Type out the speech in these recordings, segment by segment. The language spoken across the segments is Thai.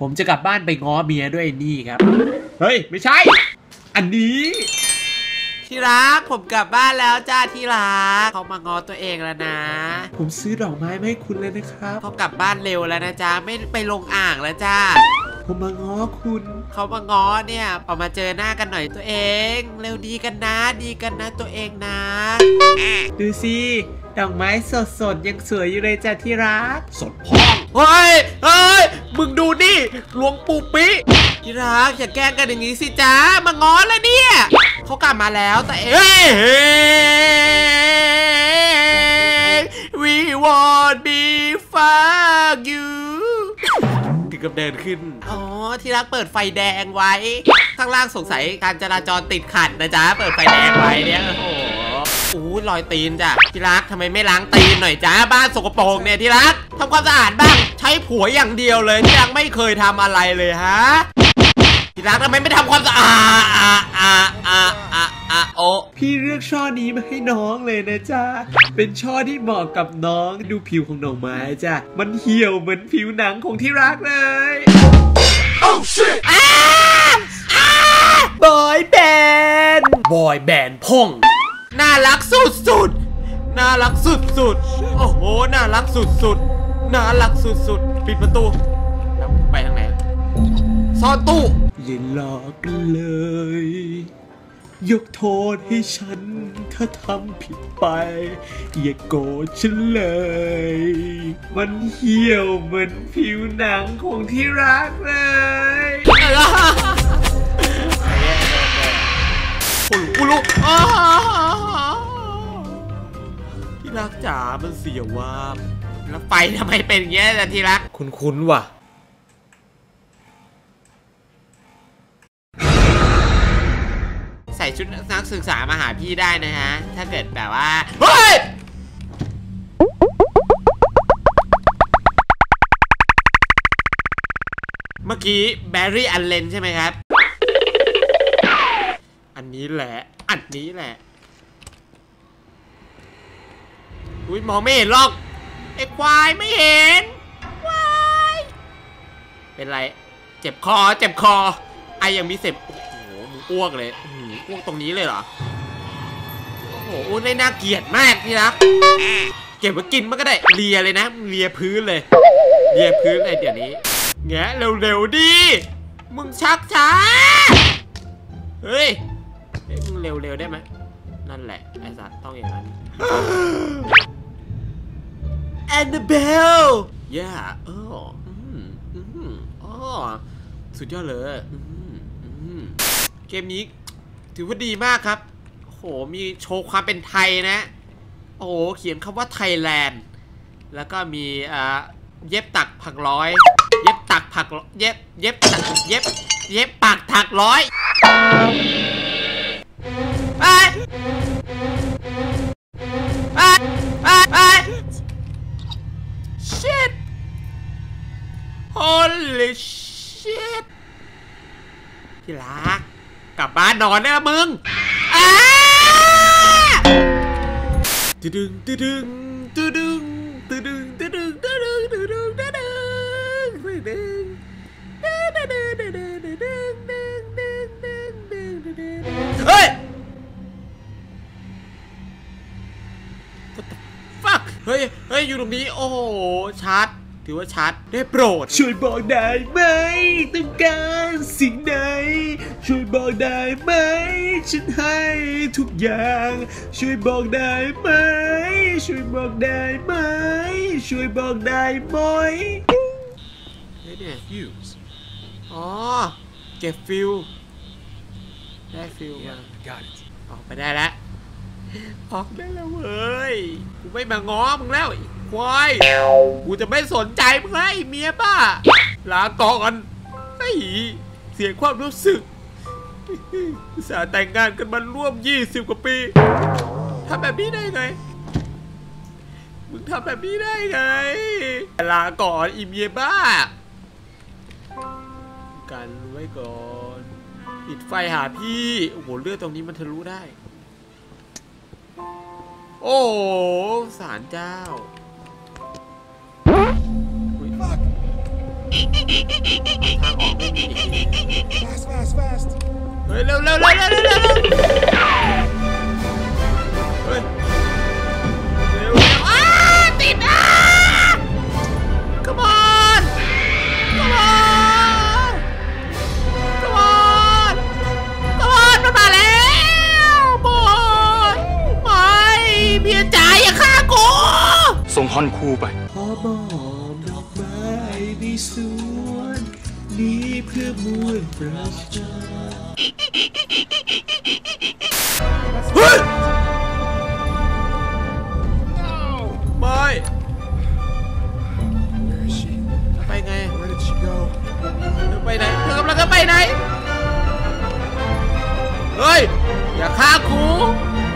ผมจะกลับบ้านไปง้อเมียด้วยนี่ครับ เฮ้ย ไม่ใช่ อันนี้ที่รักผมกลับบ้านแล้วจ้าที่รักเขามางอตัวเองแล้วนะ ผมซื้อดอกไม้มาให้คุณเลยนะครับเขากลับบ้านเร็วแล้วนะจ๊ะไม่ไปลงอ่างแล้วจ้าผมมาง้อคุณเขามางอเนี่ยออกมาเจอหน้ากันหน่อยตัวเอง เร็วดีกันนะ ดีกันนะตัวเองนะ ดูสิ ดอกไม้สดๆยังสวยอยู่เลยจ้ะที่รัก สดพองเฮ้ยเฮ้ยมึงดูนี่หลวงปู่ปิที่รักอย่าแกล้งกันอย่างนี้สิจ้ามางอแล้วเนี่ยเขากลับมาแล้วแต่เอ้ย we want be fuck you ถึงกับเดินขึ้น อ๋อ ที่รักเปิดไฟแดงไว้ ข้างล่างสงสัยการจราจรติดขัดนะจ๊ะ เปิดไฟแดงไว้เนี่ยโอ้โห อู้รอยตีนจ้ะที่รักทำไมไม่ล้างตีนหน่อยจ้าบ้านสกปรกเนี่ยที่รักทำความสะอาดบ้างใช้ผัวอย่างเดียวเลยที่รักไม่เคยทำอะไรเลยฮะที่รักทำไมไม่ทำความสะอาดอะอะอะอะอะโอพี่เลือกช่อนี้มาให้น้องเลยนะจ๊ะ เป็นช่อที่เหมาะกับน้องดูผิวของดอไม้จ้ะ มันเหี่ยวเหมือนผิวหนังของที่รักเลยบอยแบนด์บอยแบนด์พง น่ารักสุดสุดๆน่ารักสุดสุดๆโอ้โห น่ารักสุดสุดๆน่ารักสุดสุดๆปิดประตู แล้วไปทางไหน ซ่อนตู้อย่าหลอกกันเลย ยกโทษให้ฉัน ถ้าทำผิดไป อย่าโกรธฉันเลย มันเหี่ยวเหมือนผิวหนังของที่รักเลยกูกูรู้อ้า ที่รักจ๋ามันเสียว่าบแล้วไฟทำไมเป็นอย่างเงี้ยแต่ที่รัก คุ้นๆว่ะ ใส่ชุดนักศึกษามาหาพี่ได้นะฮะ ถ้าเกิดแบบว่า เฮ้ยเมื่อกี้แบร์รี่อันเลนใช่ไหมครับ อันนี้แหละ อันนี้แหละ อุ้ยมองไม่เห็นหรอกไอ้ควายไม่เห็นควายเป็นไร เจ็บคอเจ็บคอไอยังมีเสพโอ้โหมึงอ้วกเลยอื้ออ้วกตรงนี้เลยเหรอโอ้โหอ้วกได้น่าเกลียดมากพี่รักเก็บไว้กินมันก็ได้เลียเลยนะเลียพื้นเลยเลียพื้นเลยเดี๋ยวนี้แงะเร็วๆดิมึงชักช้าเฮ้ยเฮ้ยมึงเร็วๆได้ไหมนั่นแหละไอ้สัตว์ต้องอย่างนั้น แอนนาเบลย่าเอออืมอืมอ๋อสุดยอดเลยเกมนี้ถือว่าดีมากครับ โห มีโชว์ความเป็นไทยนะ โอ้โห เขียนคำว่าไทยแลนด์ แล้วก็มีเย็บตักผักร้อย เย็บตักผักเย็บ เย็บตักเย็บ เย็บปากถักร้อยไป holy shit ที่รัก กลับบ้านนอนได้แล้วมึงอ้าตึดึงตึดึงตึดึงตึดึงตึดึงตึดึงตึดึงตึดึงตึดึงเฮ้ย What the fuck เฮ้ย เฮ้ย อยู่ตรงนี้ โอ้โหชัด ถือว่าชัดได้โปรด ช่วยบอกได้ไหมต้องการสิ่งใดช่วยบอกได้ไหม ฉันให้ทุกอย่าง ช่วยบอกได้ไหม ช่วยบอกได้ไหม ช่วยบอกได้ไหมเฮ้ยเนี่ยอ๋อ เก็บฟิลได้ฟิลมา Got it. ออกไปได้แล้วออกได้แล้วเว้ยกูไม่มาง้อมึงแล้วไอ้ ควายกูจะไม่สนใจมึงแล้วไอ้เมียป้าลาก่อนไอ้เสียความรู้สึกสาแต่งงานกันมาร่วม 20 กว่าปีทำแบบนี้ได้ไง มึงทำแบบนี้ได้ไง ลาก่อนอีเมียบ้ากันไว้ก่อน ปิดไฟหาพี่ โอ้โห เลือดตรงนี้มันทะลุได้ โอ้สารเจ้า ทางออกไม่มีอีกที Fast, fast, fast. เฮ้ยเร็วเร็วเร็วเร็วเร็วเร็วเร็วเฮ้ยเร็วเร็วอ้าติดอะ come on come on come on come on มันมาแล้วบอยไม่เมียจ๋าอย่าฆ่ากูส่งฮอนคูไปขอมอบดอกไม้ใน สวน นี้เพื่อมวลประชาเฮ้ยไม่ไปไงเธอไปไหนเธอกำลังจะไปไหน เฮ้ย อย่าฆ่ากู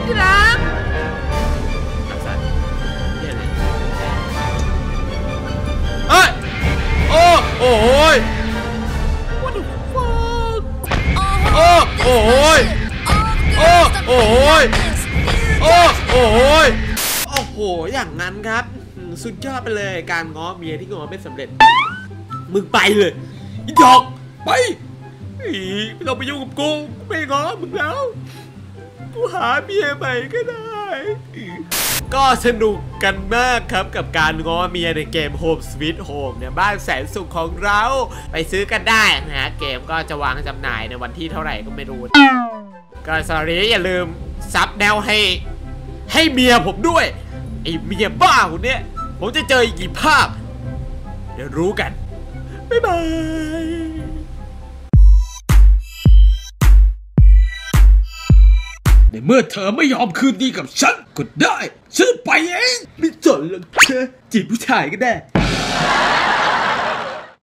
ที่รัก โอ้โหยโอ้โอ้โหยโอ้โห อย่างนั้นครับ สุดยอดไปเลย การง้อเมียที่ง้อไม่สำเร็จ มึงไปเลยอีดอกไปอีไม่ต้องไปยุ่งกับกูกูไม่ง้อมึงแล้ว กูหาเมียใหม่ก็ได้ ก็สนุกกันมากครับกับการง้อเมียในเกม Home Sweet Home เนี่ยบ้านแสนสุขของเราไปซื้อกันได้นะฮะเกมก็จะวางจำหน่ายในวันที่เท่าไหร่ก็ไม่รู้ ก็สอรี่อย่าลืมซับแนวให้ ให้เมียผมด้วย ไอเมียบ้าคนเนี้ย ผมจะเจออีกกี่ภาคเดี๋ยวรู้กัน บ๊ายบายในเมื่อเธอไม่ยอมคืนดีกับฉันก็ได้ ฉันไปเอง ไม่สนหรอกเธอจีบผู้ชายก็ได้